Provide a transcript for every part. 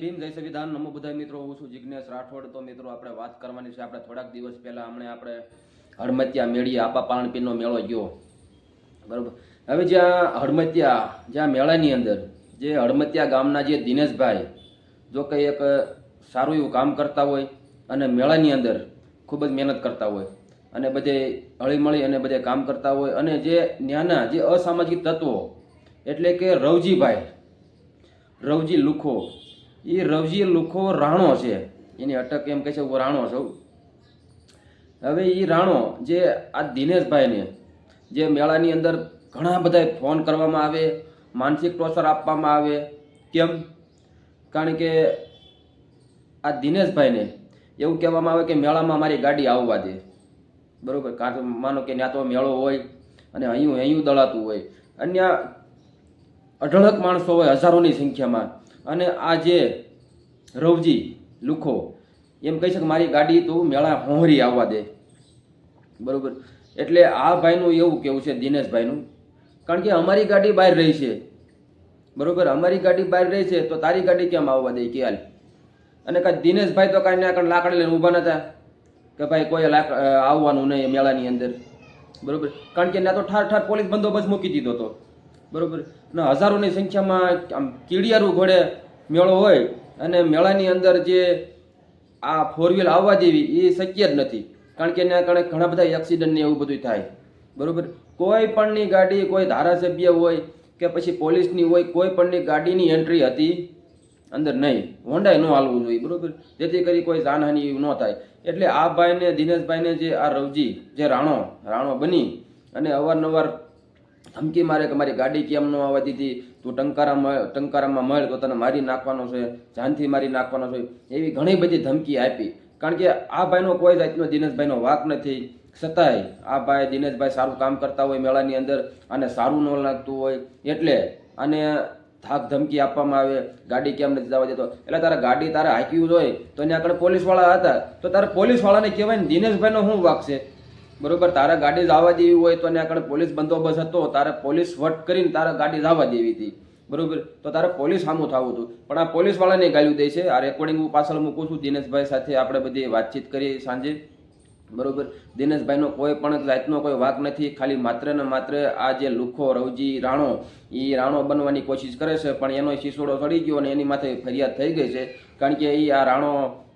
ભીમ જય સંવિધાન નમો બધા મિત્રો, હું છું જિજ્ઞેશ રાઠોડ. તો મિત્રો, આપણે વાત કરવાની છે, આપણે થોડાક દિવસ પહેલા હમણે આપણે હડમતિયા મેળી આપા પાલનપીરનો મેળો ગયો. બરોબર? હવે જ્યાં હડમતિયા જ્યાં મેળાની અંદર, જે હડમતિયા ગામના જે દિનેશભાઈ, જો કંઈ એક સારું એવું કામ કરતા હોય અને મેળાની અંદર ખૂબ જ મહેનત કરતા હોય અને બધે હળીમળી અને બધે કામ કરતા હોય અને જે ન્યાના જે અસામાજિક તત્વો, એટલે કે રવજીભાઈ, રવજી લુખો એ રવજી લુખો રાણો છે. એની અટક એમ કહે છે, હું રાણો છું. હવે એ રાણો જે આ દિનેશભાઈને, જે મેળાની અંદર ઘણા બધા ફોન કરવામાં આવે, માનસિક ટોર્ચર આપવામાં આવે, કેમ? કારણ કે આ દિનેશભાઈને એવું કહેવામાં આવે કે મેળામાં મારી ગાડી આવવા દે. બરાબર? કારણ માનો કે ત્યાં તો મેળો હોય અને અહીં અહીં દળાતું હોય. અન્ય અઢળક માણસો હોય, હજારોની સંખ્યામાં. અને આ જે રવજી, લુખો, એમ કહી શકે મારી ગાડી તું મેળા હોહરી આવવા દે. બરોબર? એટલે આ ભાઈનું એવું કેવું છે, દિનેશભાઈનું? કારણ કે અમારી ગાડી બહાર રહી છે. બરોબર? અમારી ગાડી બહાર રહી છે, તો તારી ગાડી કેમ આવવા દે? કે હાલ. અને કાંઈ દિનેશભાઈ તો કાંઈ ના કાંઈ લાકડી લઈને ઊભા નતા કે ભાઈ કોઈ આવવાનું નહીં મેળાની અંદર. બરાબર? કારણ કે ત્યાં તો ઠાર ઠાર પોલીસ બંદોબસ્ત મૂકી દીધો હતો બરોબર. અને હજારોની સંખ્યામાં આમ કીડિયારું ઘોડે મેળો હોય અને મેળાની અંદર જે આ ફોર વ્હીલ આવવા દેવી એ શક્ય જ નથી. કારણ કે એના કારણે ઘણા બધા એક્સિડન્ટ ને એવું બધું થાય. બરોબર. કોઈ પણની ગાડી, કોઈ ધારાસભ્ય હોય કે પછી પોલીસની હોય, કોઈ પણની ગાડીની એન્ટ્રી હતી અંદર નહીં. હોન્ડાએ ન હાલવું જોઈએ. બરોબર. જેથી કરી કોઈ જાનહાનિ ન થાય. એટલે આ ભાઈને, દિનેશભાઈને જે આ રવજી, જે રાણો રાણો બની અને અવારનવાર ધમકી મારે કે મારી ગાડી કેમ ન આવવા દીધી? તું ટંકારામાં ટંકારામાં મળ, તો તને મારી નાખવાનો છે, જાનથી મારી નાખવાનો છે. એવી ઘણી બધી ધમકી આપી. કારણ કે આ ભાઈનો કોઈ જાતનો દિનેશભાઈનો વાક નથી. છતાંય આ ભાઈ દિનેશભાઈ સારું કામ કરતા હોય મેળાની અંદર અને સારું ન લાગતું હોય એટલે અને થાક ધમકી આપવામાં આવે, ગાડી કેમ નથી જવા દેતો? એટલે તારે ગાડી તારે હાંક્યું હોય, તો ત્યાં આગળ પોલીસવાળા હતા. તો તારે પોલીસવાળાને કહેવાય ને દિનેશભાઈનો શું વાક છે? બરોબર, તારે ગાડી જવા દેવી હોય તો એને આગળ પોલીસ બંદોબસ્ત હતો, તારે પોલીસ વટ કરીને તારે ગાડી જવા દેવી હતી. બરોબર, તો તારે પોલીસ સામું થવું હતું. પણ આ પોલીસવાળાને ગાળ્યું દે છે. આ રેકોર્ડિંગ હું પાછળ મૂકું છું. દિનેશભાઈ સાથે આપણે બધી વાતચીત કરી સાંજે. બરોબર, દિનેશભાઈનો કોઈ પણ જાતનો કોઈ વાક નથી. ખાલી માત્ર ને માત્ર આ જે લુખો રવજી રાણો એ રાણો બનવાની કોશિશ કરે છે, પણ એનો શિસોડો ચડી ગયો અને એની માથે ફરિયાદ થઈ ગઈ છે. કારણ કે એ આ રાણો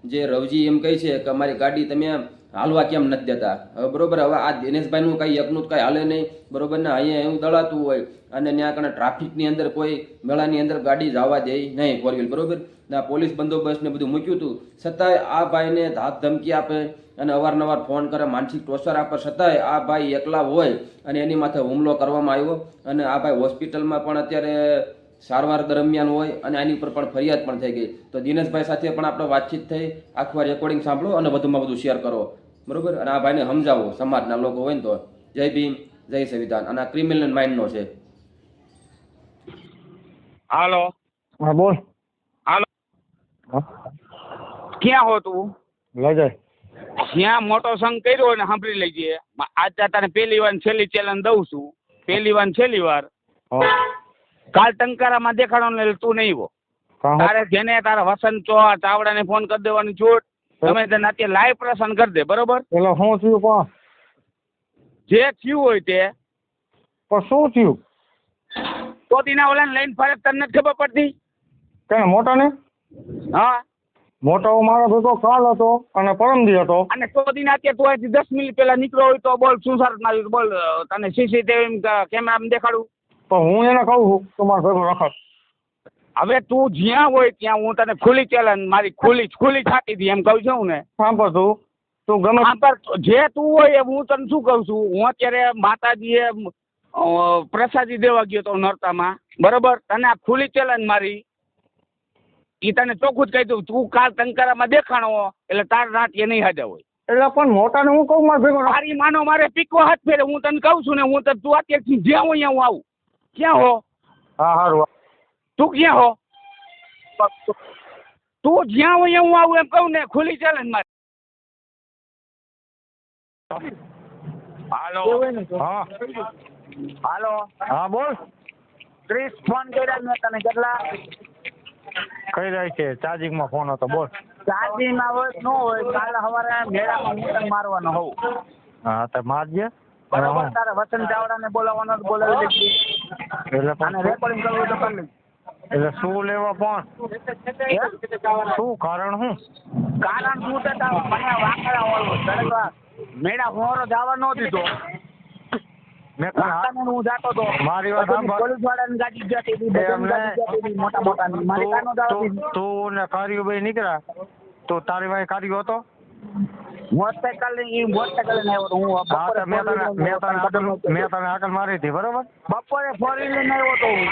જે રવજી એમ કહે છે કે અમારી ગાડી તમે હાલવા કેમ નથી દેતા? બરોબર, હવે આ દિનેશભાઈનું કાંઈ એકનું કાંઈ હાલે નહીં. બરોબર ને, અહીંયા એવું દળાતું હોય અને ત્યાં કણે ટ્રાફિકની અંદર કોઈ મેળાની અંદર ગાડી જવા દે નહીં ફોર વ્હીલ બરોબર? ને પોલીસ બંદોબસ્ત ને બધું મૂક્યું હતું. છતાંય આ ભાઈને ધાક ધમકી આપે અને અવારનવાર ફોન કરે, માનસિક ટોર્ચર આપે. છતાંય આ ભાઈ એકલા હોય અને એની માથે હુમલો કરવામાં આવ્યો. અને આ ભાઈ હોસ્પિટલમાં પણ અત્યારે સારવાર દરમિયાન હોય અને આની ઉપર પણ ફરિયાદ પણ થઈ ગઈ. તો દિનેશભાઈ સાથે પણ આપણે વાતચીત થઈ. આખું રેકોર્ડિંગ સાંભળો અને વધુમાં વધુ શેર કરો. બરોબર? અને આ ભાઈને સમજાવો સમાજના લોકો હોય ને તો. જય ભીમ જય સંવિધાન. અને આ ક્રિમિનલ માઇન્ડનો છે. હાલો. હા બોલ. હાલો. ક્યાં હો તું? લજય જ્યાં. મોટો સંઘ કર્યો હોય ને સાંભળી લેજે. આજે તને પહેલી વાર છેલ્લી ચેલેન્જ દઉં છું. પહેલી વાર છેલ્લી વાર. કાલ ટંકારામાં દેખાડો ને તું નહીં હો. તારે જેને તારા વસંત ચૌહાણ ચાવડાને ફોન કરી દેવાની છૂટ તમે તને અત્યારે લાઈવ પ્રસન્ન કરી દે બરોબર? એટલે શું થયું પણ જે થયું હોય તે. પણ શું થયું? તો તેના ઓલા લઈને ફરે તને ખબર પડતી? કઈ મોટા ને હા. મોટો મારો ભેગો કાલ હતો અને પરમદી હતો. અને તો દિન અત્યારે તું અહીંથી દસ મિનિટ પહેલા નીકળ્યો હોય તો બોલ શું સારું મારી બોલ તને સીસીટીવી કેમેરામાં દેખાડું? તો હું એને કહું છું તમારો ભેગો રખડ. હવે તું જ્યાં હોય ત્યાં હું તને ખુલ્લી ચેલેન્જ મારી ખુલ્લી ખુલ્લી છાતી દી એમ કહું છું ને. સાંભળ તું તું ગમે પર જે તું હોય એ હું તને શું કહું છું? હું અત્યારે માતાજીએ પ્રસાદી દેવા ગયો તો નર્તામાં બરોબર? તને આ ખુલ્લી ચેલેન્જ મારી. એ તને ચોખ્ખું જ કહી દઉં. તું કાલ ટંકારામાં દેખાણો એટલે તાર નાટ્ય નહીં હાજર હોય. એટલે પણ મોટાને હું કહું મારે ભેગો મારી માનો મારે પીકો હાથ ફેરે. હું તને કહું છું ને હું તને તું અત્યારથી જ્યાં હોય ત્યાં હું આવું. ક્યાં હો? હા સારું તું ક્યાં હો? તું જ્યાં હોય ત્યાં હું આવું એમ કહું ને ખુલ્લી ચાલે ને મારે. હાલો. હા. હાલો. હા બોલ. ત્રીસ ફોન કર્યા મેં તને કેટલા? કઈ રહ્યા છે ચાર્જિંગમાં ફોન હતો બોલ. ચાર્જિંગ ના હોય ન હોય કાલે સવારે મેળામાં હું મારવાનો હોઉં. હા તો મારજે. બરાબર તારે વસંત ચાવડાને બોલાવવાનો બોલાવી દેજે એટલે રેકોર્ડિંગ કરવું તો કરી. એટલે શું લેવા પણ? શું કારણ શું? કારણ શું છે મને વાંકડા વાળો મેળા મોરો જવા ન દીધો. મેં હું જાતો હતો મારી વાત ગાડી જતી હતી મોટા મારી કાનો તું- તું- તું ને કારીઓ ભાઈ નીકળ્યા. તો તારી ભાઈ કારીઓ હતો? મોટરસાયકલ ઈ મોટરસાયકલ લઈને આવ્યો હું બપોરે તો મેં તને મેં તને આગળ મારી હતી બરોબર? બપોરે ફોર વ્હીલર આવ્યો તો હું.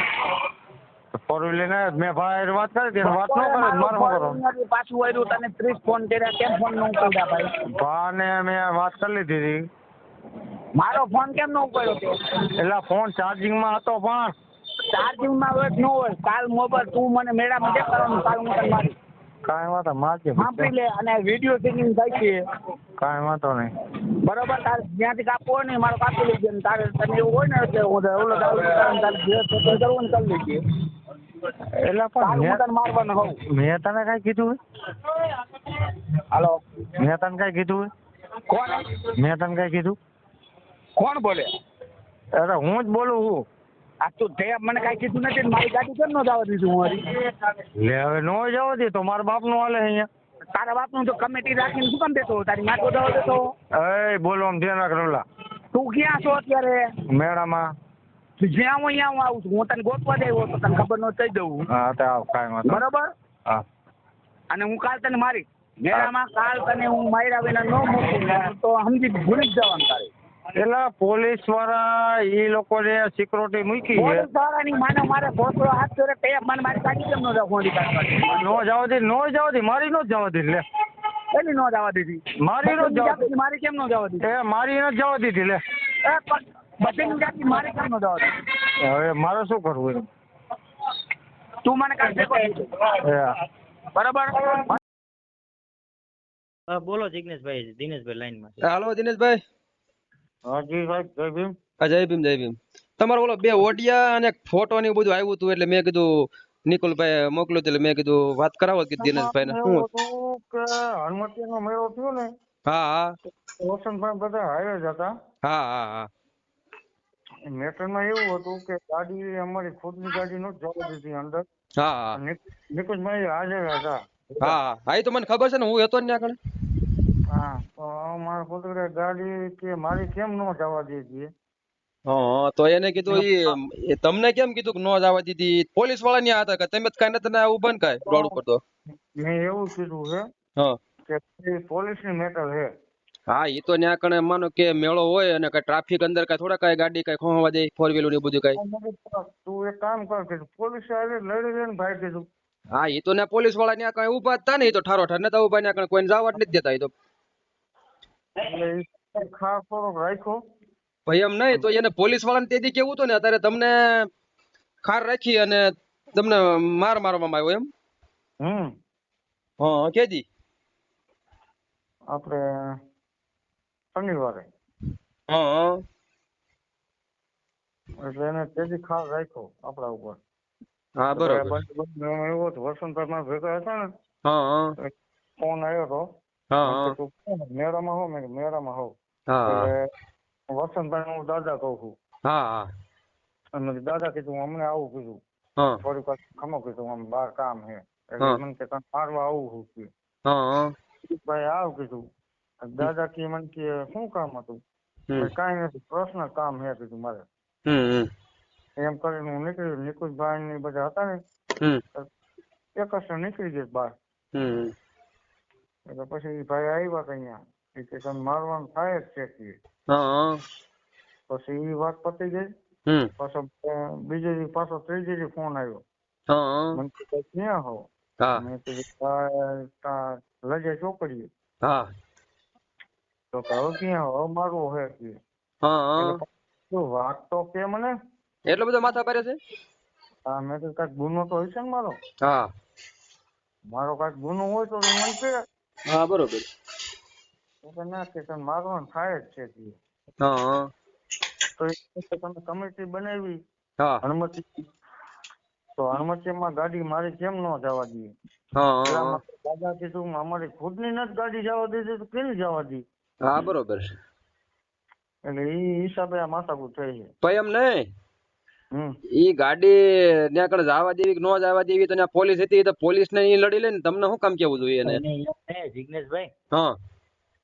ફોર વ્હીલર ને મેં ભાઈ વાત કરી હતી વાત ન કરે મારું શું કરો. પાછું વાયરું તને ત્રીસ ફોન કર્યા કેમ ફોન ન ઉપાડ્યા ભાઈ? ભાને મેં વાત કરી લીધી હતી. મારો ફોન કેમ ન ઉપાડ્યો તે? એટલે ફોન ચાર્જિંગમાં હતો પણ. ચાર્જિંગમાં હોય કે ન હોય. કાલ મોબાઈલ તું મને મેળા મજા કરવાનું? કાલ હું તને મારી. કાંઈ વાંધો મારજે સાંભળી લે અને વીડિયો સેટિંગ થાય છે. કાંઈ વાંધો નહીં. બરોબર તારે જ્યાંથી કાપવો હોય ને મારો કાપી લેજે ને તારે તને એવું હોય ને એટલે હું ઓલો દાવ તારે જે સેટિંગ કરવું ને કરી લેજે. એટલે પણ મેં તને કઈ કીધું હાલો. મેં તને કઈ કીધું કોણ? મેં તને કઈ કીધું? કોણ બોલે? અરે હું જ બોલું છું. આ તું તે મને કઈ કીધું નથી મારી ગાડી કેમ નો જવા દીધું હું લે હવે નો જવા દે તો મારા બાપનું હાલે અહીંયા. તારા બાપનું તો કમિટી રાખીને શું કામ દેતો તારી માથો જવા દેતો એ બોલવામાં ધ્યાન રાખ રોલા તું ક્યાં છો અત્યારે? મેળામાં. જ્યાં હું અહીંયા હું આવું છું હું તને ગોતવા જ આવ્યો તો તને ખબર ન થઈ દઉં હા. તો આવ કાંઈ વાંધો. બરોબર? હા. અને હું કાલ તને મારી મેળામાં કાલ તને હું માર્યા વિના ન મૂકું ને તો સમજી ભૂલી જ જવાનું તારે. એટલે પોલીસવાળા એ લોકોને સિક્યોરિટી મૂકી છે. પોલીસ માને મારે ભોસડો હાથ જોડે તે મને મારી ગાડી કેમ ન કાઢવાની નો જવા દે નો જવા દે મારી નો જવા દે લે. એની ન જવા દીધી? મારી નો જવા મારી કેમ ન જવા દીધી? એ મારી નો જવા દીધી લે. બધીની જાતિ મારી કેમ ન હવે મારે શું કરવું એમ? તું મને. બરાબર? બોલો જિગ્નેશભાઈ દિનેશભાઈ લાઈનમાં છે. હાલો દિનેશભાઈ હાજી સાહેબ જય ભીમ. જય ભીમ જય ભીમ. તમારો ઓલો બે ઓડિયા અને ફોટો ને બધું આવ્યું હતું એટલે મેં કીધું નિકુલભાઈ મોકલ્યું એટલે મેં કીધું વાત કરાવો કે દિનેશભાઈ ને શું કે હનુમતીનો મેળો થયો ને હા હા. રોશનભાઈ બધા હારે જ હતા. હા હા હા. મેટરમાં એવું હતું કે ગાડી અમારી ખુદની ગાડી નહોતી જવા દીધી અંદર. હા હા. નિક- નિકુંજભાઈ હાજર હતા. હા હા. એ તો મને ખબર છે ને હું હતો ને આગળ. હા તો મારા પુત્ર ગાડી કે મારી કેમ ન જવા દીધી? હા તો એને કીધું એ તમને કેમ કીધું કે નો જવા દીધી? પોલીસવાળા ન્યા હતા કે તમે કાંઈ નતા ઊભા ને કાંઈ રોડ ઉપર તો? મેં એવું કીધું છે હા. કે પોલીસની મેટર છે હા એ તો ત્યાં કણે માનો કે મેળો હોય અને કઈ ટ્રાફિક અંદર કઈ થોડા કઈ ગાડી કઈ ખોવા દે ફોર વ્હીલર ને બધું કઈ. તું એક કામ કર કે પોલીસ હારે લડી લઈને ભાઈ કીધું હા એ તો ને પોલીસવાળા ત્યાં કઈ ઊભા હતા ને એ તો ઠારો ઠાર નતા ઊભા ત્યાં કણે કોઈને જવા જ નથી દેતા એ તો. ખાસ થોડોક રાખ્યો. ભાઈ એમ નહીં તો એને પોલીસ વાળાને તેથી કેવું તો ને અત્યારે તમને ખાર રાખી અને તમને માર મારવામાં આવ્યો એમ? હમ. હા કેદી આપણે શનિવારે. એટલે એને તેથી ખાસ રાખ્યો આપણા ઉપર. હા બરોબર. એવો હતો વસંતભાઈ ભેગા હતા ને ફોન આવ્યો હતો? મેળામાં હો? મેં મેળામાં હો. વસંતભાઈ હું. દાદા કહું છું. અને દાદા કીધું હું હમણાં આવું કીધું. થોડીક વાર ખમો કીધું આમ બહાર કામ છે એટલે મને કે તને મારવા આવું છું? ભાઈ આવ કીધું. દાદા કે મને કે શું કામ હતું? કઈ નથી પ્રશ્ન કામ હે કીધું મારે. એમ કરીને હું નીકળી નિકુંજભાઈ ને બધા હતા ને એક જ નીકળી ગયો બહાર. એટલે પછી ભાઈ આવ્યા કે અહીંયા. કે તને મારવાનું થાય જ છે કે. પછી એ વાત પતી ગઈ. પાછો બીજે દી પાછો ત્રીજે દી ફોન આવ્યો. મને ક્યાં હો? મેં કીધું "ભાઈ, તા લજે ચોકડીએ. હા. તો કે હવે ક્યાં હવે મારવો હે કે હા તું વાત તો કે મને. એટલો બધો માથા પારે છે? હા મેં તો કાંઈક ગુનો તો હશે ને મારો. હા. મારો કાંઈક ગુનો હોય તો મને કે હા બરોબર. તો ના કે તને મારવાનું થાય જ છે કે. હા તો તમે કમિટી બનાવી. હા. હનુમતી તો માં ગાડી મારી કેમ ન જવા દઈએ હા દાદા કીધું અમારી ખુદની નથી ગાડી જવા દીધી તો કેમ જવા દી હા બરોબર છે. એટલે એ હિસાબે આ માથાકૂટ થઈ છે. ભાઈ એમ નહીં? ઈ ગાડી ત્યાં આગળ જવા દેવી કે ન જવા દેવી તો ત્યાં પોલીસ હતી તો પોલીસ ને ઈ લડી લે ને તમને શું કામ કેવું જોઈએ એને? જિગ્નેશભાઈ. હા.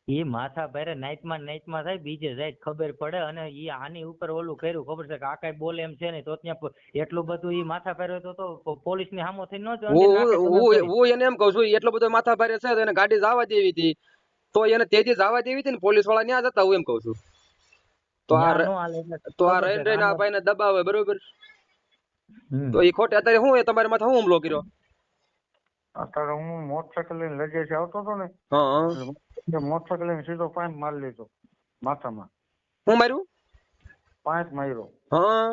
ઈ માથા ભારે નાઈટમાં નાઈટમાં થાય બીજે જાય ખબર પડે અને ઈ આની ઉપર ઓલું કર્યું ખબર છે કે આ કઈ બોલે એમ છે ને તો ત્યાં એટલું બધું ઈ માથા ભારે તો તો પોલીસની સામો થઈ ન જ હું એને એમ કહું છું એટલો બધો માથા ભારે છે તો એને ગાડી જવા દેવી હતી. તો એને તેજી જવા દેવી હતી ને પોલીસવાળા ન્યા જતા હું એમ કઉ છું. તો આ તો આ રહીને રહીને આ ભાઈને દબાવે બરોબર? તો એ ખોટે અત્યારે શું એ તમારી માથે હું હુમલો કર્યો? અત્યારે હું મોટરસાયકલ લઈને લજેથી આવતો હતો ને હા મોટરસાયકલ લઈને સીધો પાંચ મારી લીધો માથામાં. હું માર્યું? પાંચ માર્યો. હા.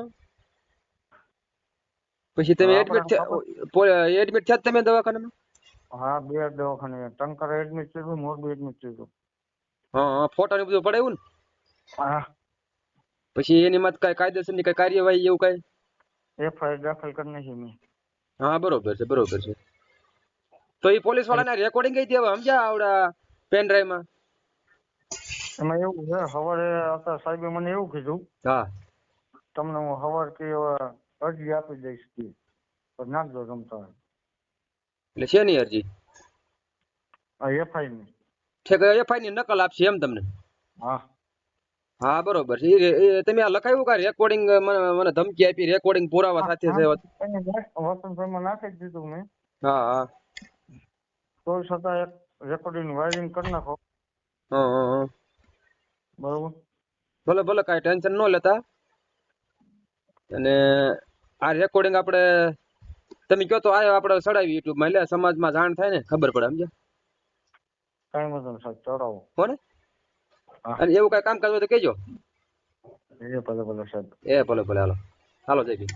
પછી તમે એડમિટ એડમિટ થયા તમે દવાખાનામાં? હા બે દવાખાને ટંકર એડમિટ થયું મોરબી એડમિટ થયું હા ફોટા ને બધું પડાવ્યું ને? હા. પછી એની માં કઈ કાયદેસરની કઈ કાર્યવાહી એવું કઈ? એફઆઈઆર દાખલ કરી નાખી મેં. હા બરોબર છે બરોબર છે. તો એ પોલીસ વાળાને રેકોર્ડિંગ કઈ દેવા સમજ્યા આવડા પેન ડ્રાઈવમાં? એમાં એવું છે સવારે આવતા સાહેબે મને એવું કીધું હા. તમને હું સવાર કે અરજી આપી દઈશ કે નાખજો તમ હોય. એટલે છે ની અરજી? એફઆઈ ની. એફઆઈ ની નકલ આપશે એમ તમને? હા. હા બરોબર છે. એ તમે આ લખાયું કા? રેકોર્ડિંગ મને ધમકી આપી રેકોર્ડિંગ પુરાવા સાથે છે એને વસંતભાઈમાં નાખી દીધું મેં. હા હા. તો છતાં એક રેકોર્ડિંગ વાયરિંગ કરી નાખો. હા બરોબર. ભલે ભલે કાંઈ ટેન્શન ન લેતા. અને આ રેકોર્ડિંગ આપણે તમે કહો તો આયો આપણે ચડાવી યુટ્યુબમાં. એટલે સમાજમાં જાણ થાય ને ખબર પડે સમજ્યા? કાંઈ વાંધો સાહેબ ચડાવો. કોને અને એવું કઈ કામ કરવું તો કહેજો. એ ભલે ભલે સાહેબ. એ ભલે ભલે હાલો. હાલો જય ભીમ.